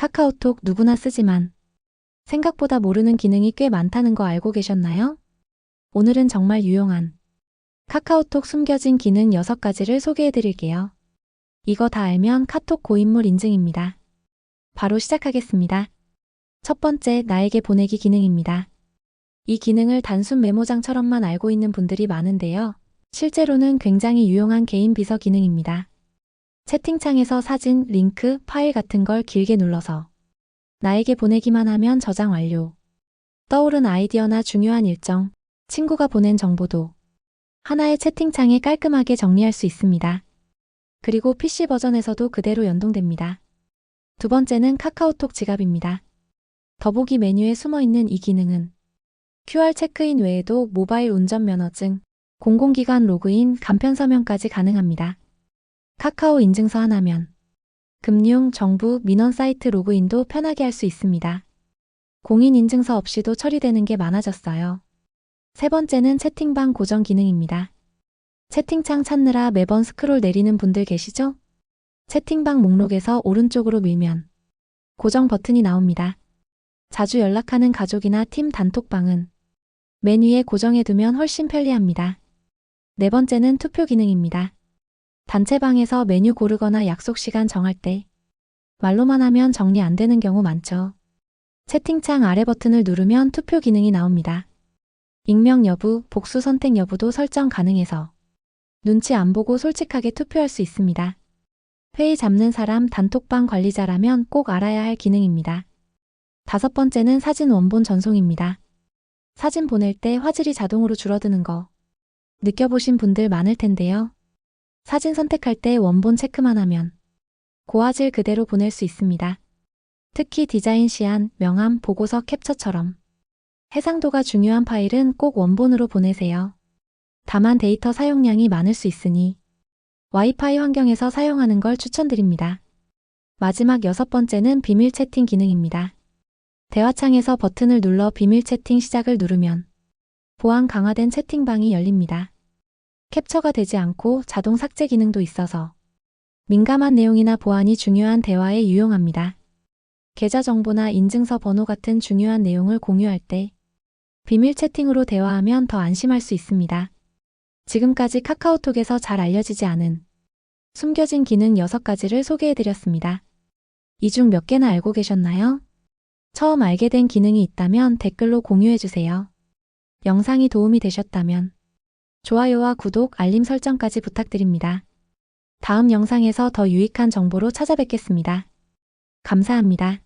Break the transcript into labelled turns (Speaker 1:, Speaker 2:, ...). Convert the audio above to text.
Speaker 1: 카카오톡 누구나 쓰지만 생각보다 모르는 기능이 꽤 많다는 거 알고 계셨나요? 오늘은 정말 유용한 카카오톡 숨겨진 기능 6가지를 소개해 드릴게요. 이거 다 알면 카톡 고인물 인증입니다. 바로 시작하겠습니다. 첫 번째, 나에게 보내기 기능입니다. 이 기능을 단순 메모장처럼만 알고 있는 분들이 많은데요. 실제로는 굉장히 유용한 개인 비서 기능입니다. 채팅창에서 사진, 링크, 파일 같은 걸 길게 눌러서 나에게 보내기만 하면 저장 완료. 떠오른 아이디어나 중요한 일정, 친구가 보낸 정보도 하나의 채팅창에 깔끔하게 정리할 수 있습니다. 그리고 PC 버전에서도 그대로 연동됩니다. 두 번째는 카카오톡 지갑입니다. 더보기 메뉴에 숨어 있는 이 기능은 QR 체크인 외에도 모바일 운전면허증, 공공기관 로그인, 간편 서명까지 가능합니다. 카카오 인증서 하나면 금융, 정부, 민원 사이트 로그인도 편하게 할 수 있습니다. 공인 인증서 없이도 처리되는 게 많아졌어요. 세 번째는 채팅방 고정 기능입니다. 채팅창 찾느라 매번 스크롤 내리는 분들 계시죠? 채팅방 목록에서 오른쪽으로 밀면 고정 버튼이 나옵니다. 자주 연락하는 가족이나 팀 단톡방은 맨 위에 고정해두면 훨씬 편리합니다. 네 번째는 투표 기능입니다. 단체방에서 메뉴 고르거나 약속 시간 정할 때 말로만 하면 정리 안 되는 경우 많죠. 채팅창 아래 버튼을 누르면 투표 기능이 나옵니다. 익명 여부, 복수 선택 여부도 설정 가능해서 눈치 안 보고 솔직하게 투표할 수 있습니다. 회의 잡는 사람 단톡방 관리자라면 꼭 알아야 할 기능입니다. 다섯 번째는 사진 원본 전송입니다. 사진 보낼 때 화질이 자동으로 줄어드는 거 느껴보신 분들 많을 텐데요. 사진 선택할 때 원본 체크만 하면 고화질 그대로 보낼 수 있습니다. 특히 디자인 시안, 명함, 보고서 캡처처럼 해상도가 중요한 파일은 꼭 원본으로 보내세요. 다만 데이터 사용량이 많을 수 있으니 와이파이 환경에서 사용하는 걸 추천드립니다. 마지막 여섯 번째는 비밀 채팅 기능입니다. 대화창에서 버튼을 눌러 비밀 채팅 시작을 누르면 보안 강화된 채팅방이 열립니다. 캡처가 되지 않고 자동 삭제 기능도 있어서 민감한 내용이나 보안이 중요한 대화에 유용합니다. 계좌 정보나 인증서 번호 같은 중요한 내용을 공유할 때 비밀 채팅으로 대화하면 더 안심할 수 있습니다. 지금까지 카카오톡에서 잘 알려지지 않은 숨겨진 기능 6가지를 소개해드렸습니다. 이 중 몇 개나 알고 계셨나요? 처음 알게 된 기능이 있다면 댓글로 공유해주세요. 영상이 도움이 되셨다면 좋아요와 구독, 알림 설정까지 부탁드립니다. 다음 영상에서 더 유익한 정보로 찾아뵙겠습니다. 감사합니다.